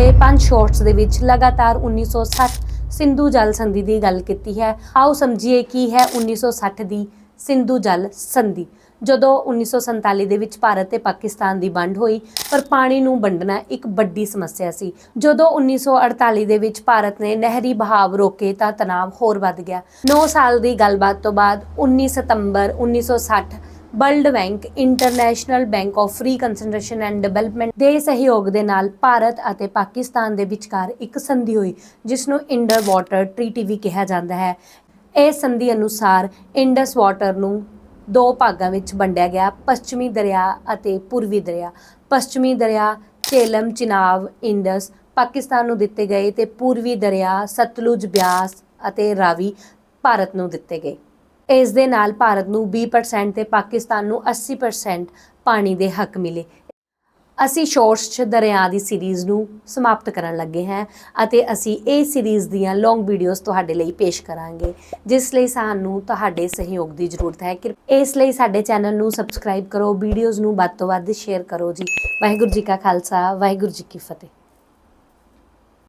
ਪਿਛਲੇ 5 ਸ਼ਾਰਟਸ ਦੇ ਵਿੱਚ ਲਗਾਤਾਰ 1960 ਸਿੰਧੂ ਜਲ ਸੰਧੀ ਦੀ ਗੱਲ ਕੀਤੀ ਹੈ। ਆਓ ਸਮਝੀਏ ਕੀ ਹੈ 1960 ਦੀ ਸਿੰਧੂ ਜਲ ਸੰਧੀ। ਜਦੋਂ 1947 ਦੇ ਵਿੱਚ ਭਾਰਤ ਤੇ ਪਾਕਿਸਤਾਨ ਦੀ ਵੰਡ ਹੋਈ, ਪਰ ਪਾਣੀ ਨੂੰ ਵੰਡਣਾ ਇੱਕ ਵੱਡੀ ਸਮੱਸਿਆ ਸੀ। ਜਦੋਂ 1948 ਦੇ ਵਿੱਚ ਭਾਰਤ ਨੇ ਨਹਿਰੀ ਬਹਾਵ ਰੋਕੇ ਤਾਂ ਤਣਾਅ ਹੋਰ ਵੱਧ ਗਿਆ। 9 ਸਾਲ ਦੀ ਗੱਲਬਾਤ ਤੋਂ ਬਾਅਦ 19 ਸਤੰਬਰ 1960 world bank, international bank of reconstruction and development ਦੇ ਸਹਿਯੋਗ ਦੇ ਨਾਲ ਭਾਰਤ ਅਤੇ ਪਾਕਿਸਤਾਨ ਦੇ ਵਿਚਕਾਰ ਇੱਕ ਸੰਧੀ ਹੋਈ, ਜਿਸ ਨੂੰ ਇੰਡਰ ਵਾਟਰ ਟ੍ਰੀਟੀ ਵੀ ਕਿਹਾ ਜਾਂਦਾ ਹੈ। ਇਹ ਸੰਧੀ ਅਨੁਸਾਰ ਇੰਡਸ ਵਾਟਰ ਨੂੰ ਦੋ ਭਾਗਾਂ ਵਿੱਚ ਵੰਡਿਆ ਗਿਆ, ਪੱਛਮੀ ਦਰਿਆ ਅਤੇ ਪੂਰਬੀ ਦਰਿਆ। ਪੱਛਮੀ ਦਰਿਆ ਝੇਲਮ ਚਿਨਾਬ ਇੰਡਸ, ਪਾਕਿਸਤਾਨ ਨੂੰ ਦਿੱਤੇ ਗਏ ਤੇ ਪੂਰਬੀ ਦਰਿਆ, ਸਤਲੁਜ ਬਿਆਸ ਅਤੇ ਰਾਵੀ ਭਾਰਤ ਨੂੰ ਦਿੱਤੇ ਗਏ। ਇਸ ਦੇ ਨਾਲ ਭਾਰਤ ਨੂੰ 20% ਤੇ ਪਾਕਿਸਤਾਨ ਨੂੰ 80% ਪਾਣੀ ਦੇ ਹੱਕ ਮਿਲੇ। ਅਸੀਂ ਸ਼ਾਰਟਸ 'ਚ ਦਰਿਆ ਦੀ ਸੀਰੀਜ਼ ਨੂੰ ਸਮਾਪਤ ਕਰਨ ਲੱਗੇ ਹਾਂ ਅਤੇ ਅਸੀਂ ਇਹ ਸੀਰੀਜ਼ ਦੀਆਂ ਲੌਂਗ ਵੀਡੀਓਜ਼ ਤੁਹਾਡੇ ਲਈ ਪੇਸ਼ ਕਰਾਂਗੇ, ਜਿਸ ਲਈ ਸਾਨੂੰ ਤੁਹਾਡੇ ਸਹਿਯੋਗ ਦੀ ਜ਼ਰੂਰਤ ਹੈ। ਕਿ ਇਸ ਲਈ ਸਾਡੇ ਚੈਨਲ ਨੂੰ ਸਬਸਕ੍ਰਾਈਬ ਕਰੋ ਵੀਡੀਓਜ਼ ਨੂੰ ਵੱਧ ਤੋਂ ਵੱਧ ਸ਼ੇਅਰ ਕਰੋ ਜੀ। ਵਾਹਿਗੁਰੂ ਜੀ ਕਾ ਖਾਲਸਾ, ਵਾਹਿਗੁਰੂ ਜੀ ਕੀ ਫਤਿਹ।